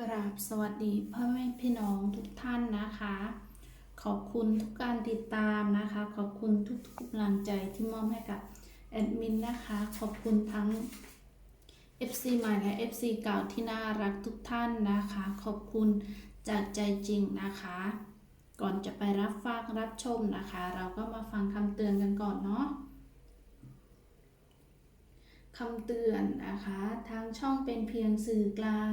กราบสวัสดีพ่อแม่พี่น้องทุกท่านนะคะ ขอบคุณทุกการติดตามนะคะ ขอบคุณทุกๆกำลังใจที่มอบให้กับแอดมินนะคะ ขอบคุณทั้ง FC ใหม่และ FC เก่าที่น่ารักทุกท่านนะคะ ขอบคุณจากใจจริงนะคะ ก่อนจะไปรับฟังรับชมนะคะ เราก็มาฟังคำเตือนกันก่อนเนาะคำเตือนนะคะ ทางช่องเป็นเพียงสื่อกลาง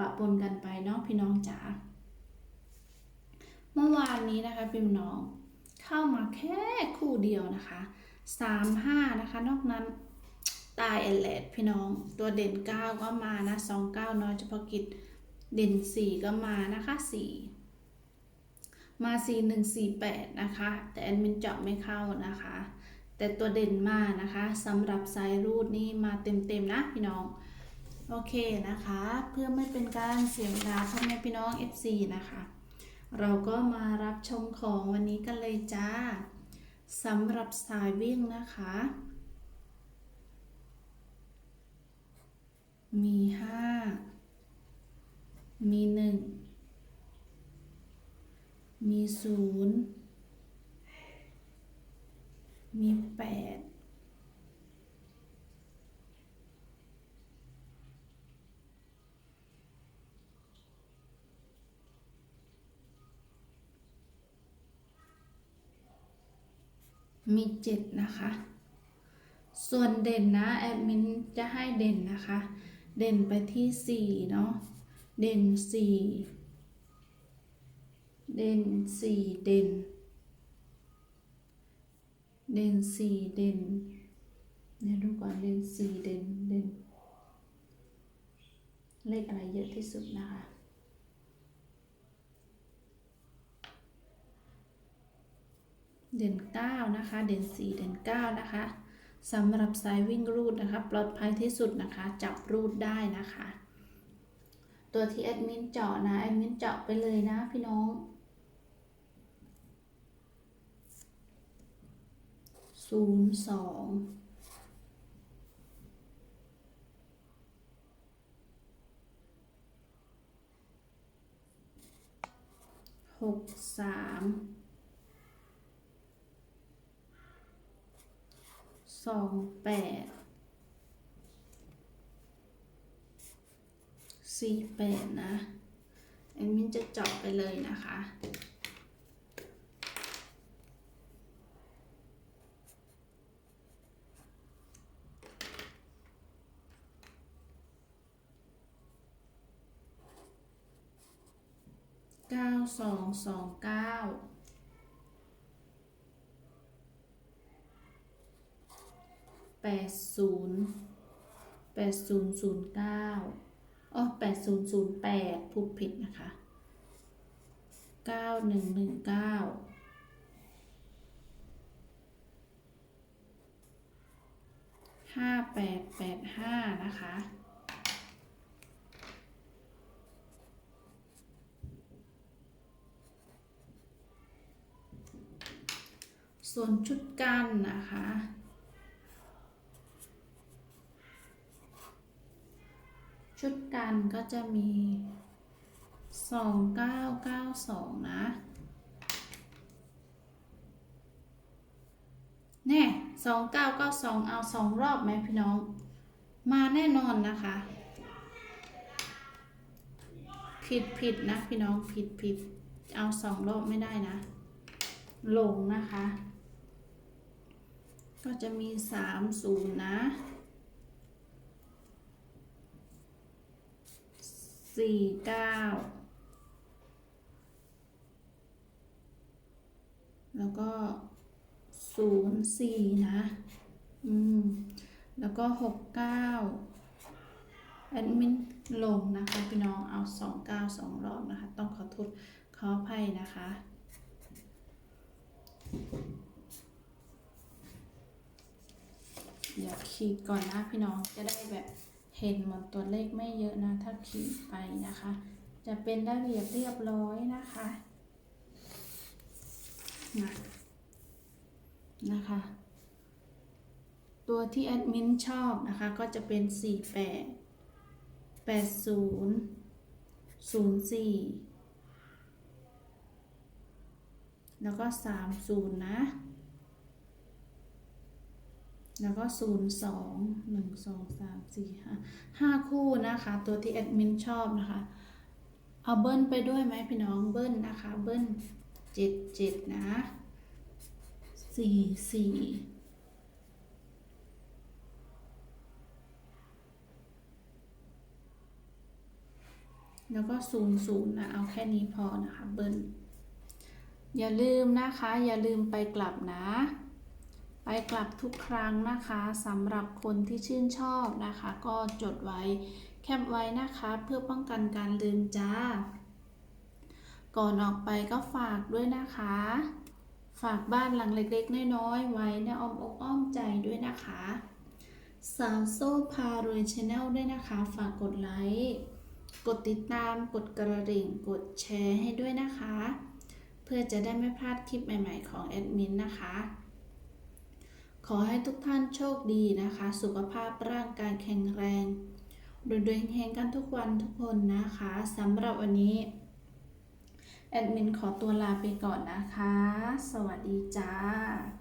ปะปนกันไปเนาะพี่น้องจ๋าเมื่อวานนี้นะคะพี่น้องเข้ามาแค่คู่เดียวนะคะสามห้านะคะ นอกนั้นตายแอลเลดพี่น้องตัวเด่นเก้าก็มานะสองเก้าน้อยเฉพาะกิจเด่นสี่ก็มานะคะสี่มาสี่หนึ่งสี่แปดนะคะ แต่แอดมินเจาะไม่เข้านะคะ แต่ตัวเด่นมานะคะสำหรับสายรูดนี่มาเต็มๆนะพี่น้อง โอเคนะคะ เพื่อไม่เป็นการเสียเวลาพ่อแม่พี่น้อง FC นะคะ เราก็มารับชมของวันนี้กันเลยจ้าสำหรับสายวิ่งนะคะ มี 5 มี 1 มี 0 มี 8 มีเจ็ดนะคะ ส่วนเด่นนะแอดมินจะให้เด่นนะคะ เด่นไปที่สี่เนาะ เด่นสี่เด่นสี่เด่น เด่นสี่เด่นเดี๋ยวดูก่อนเด่นสี่เด่นเด่น เลขอะไรเยอะที่สุดนะคะ เด่น 9 นะคะ เด่น 4 เด่น 9 นะคะสำหรับสายวิ่งรูดนะคะ ปลอดภัยที่สุดนะคะ จับรูดได้นะคะ ตัวที่แอดมินเจาะนะแอดมินเจาะไปเลยนะพี่น้องศูนย์สองหกสาม สองแปดสี่แปดนะแอดมินจะเจาะไปเลยนะคะเก้าสองสองเก้า แปดศูนย์แปดศูนย์ศูนย์เก้าอ๋อแปดศูนย์ศูนย์แปดพูดผิดนะคะเก้าหนึ่งหนึ่งเก้าห้าแปดแปดห้านะคะส่วนชุดกันนะคะ ชุดกันก็จะมี 2992 นะ แน่2992 เอาสองรอบไหมพี่น้อง มาแน่นอนนะคะ ผิดผิดนะพี่น้องผิดผิดเอาสองรอบไม่ได้นะ ลงนะคะ ก็จะมี 30 นะ สี่เก้าแล้วก็ศูนย์สี่นะ อืม แล้วก็หกเก้าแอดมินลงนะคะ พี่น้องเอาสองเก้าสองรอบนะคะ ต้องขอพุทธขออภัยนะคะ เดี๋ยวขีดก่อนนะพี่น้องจะได้แบบ เห็นหมดตัวเลขไม่เยอะนะถ้าขีดไปนะคะ จะเป็นระเบียบเรียบร้อยนะคะนะนะคะ ตัวที่แอดมินชอบนะคะ ก็จะเป็น 48 80 04 แล้วก็ 30 นะ แล้วก็ 0 2 1 2 3 4 5 5 คู่นะคะ ตัวที่แอดมินชอบนะคะ เอาเบิ้ลไปด้วยไหมพี่น้องเบิ้ลนะคะ เบิ้ล7 7นะ4 4แล้วก็0 0นะ เอาแค่นี้พอนะคะ เบิ้ลอย่าลืมนะคะ อย่าลืมไปกลับนะ ไปกลับทุกครั้งนะคะสำหรับคนที่ชื่นชอบนะคะ ก็จดไว้แคปไว้นะคะเพื่อป้องกันการลืมจ้า ก่อนออกไปก็ฝากด้วยนะคะ ฝากบ้านหลังเล็กๆ น้อยๆ ไว้ในอ้อมอกอ้อมใจด้วยนะคะ สาวโซ่พารวยชาแนลด้วยนะคะ ฝากกดไลค์กดติดตามกดกระดิ่งกดแชร์ให้ด้วยนะคะ เพื่อจะได้ไม่พลาดคลิปใหม่ ๆ ของแอดมินนะคะ ขอให้ทุกท่านโชคดีนะคะ สุขภาพร่างกายแข็งแรงรวยๆเฮงกันทุกวันทุกคนนะคะสำหรับวันนี้ แอดมินขอตัวลาไปก่อนนะคะ สวัสดีจ้า